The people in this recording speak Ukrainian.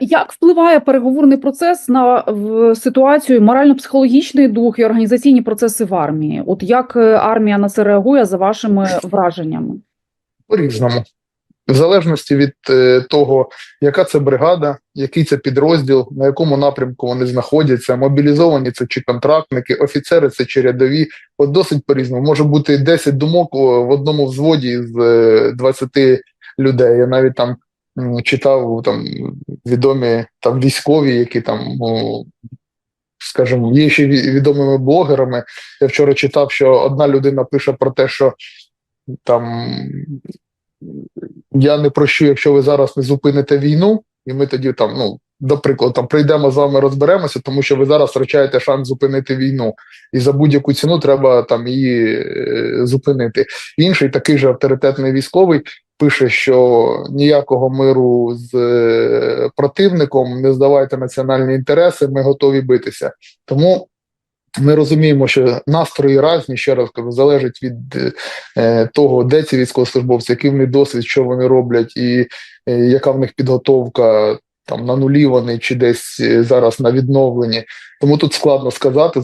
Як впливає переговорний процес на ситуацію морально-психологічний дух і організаційні процеси в армії? От як е, армія на це реагує за вашими враженнями? По-різному. В залежності від е, того, яка це бригада, який це підрозділ, на якому напрямку вони знаходяться, мобілізовані це чи контрактники, офіцери це чи рядові. От досить по-різному. Може бути 10 думок в одному взводі з е, 20 людей. Я навіть там читав там відомі там військові, які там. ну, Скажімо, є ще відомими блогерами. Я вчора читав, що одна людина пише про те, що там я не прощу, якщо ви зараз не зупините війну, і ми тоді там, ну, до прикладу, там прийдемо з вами, розберемося, тому що ви зараз втрачаєте шанс зупинити війну, і за будь-яку ціну треба там її е, зупинити. Інший такий же авторитетний військовий пише, що ніякого миру з е, противником, не здавайте національні інтереси, ми готові битися. Тому ми розуміємо, що настрої різні, ще раз кажу, залежить від е, того, де ці військовослужбовці, який в них досвід, що вони роблять, і е, яка в них підготовка там на нулі вони чи десь е, зараз на відновленні. Тому тут складно сказати.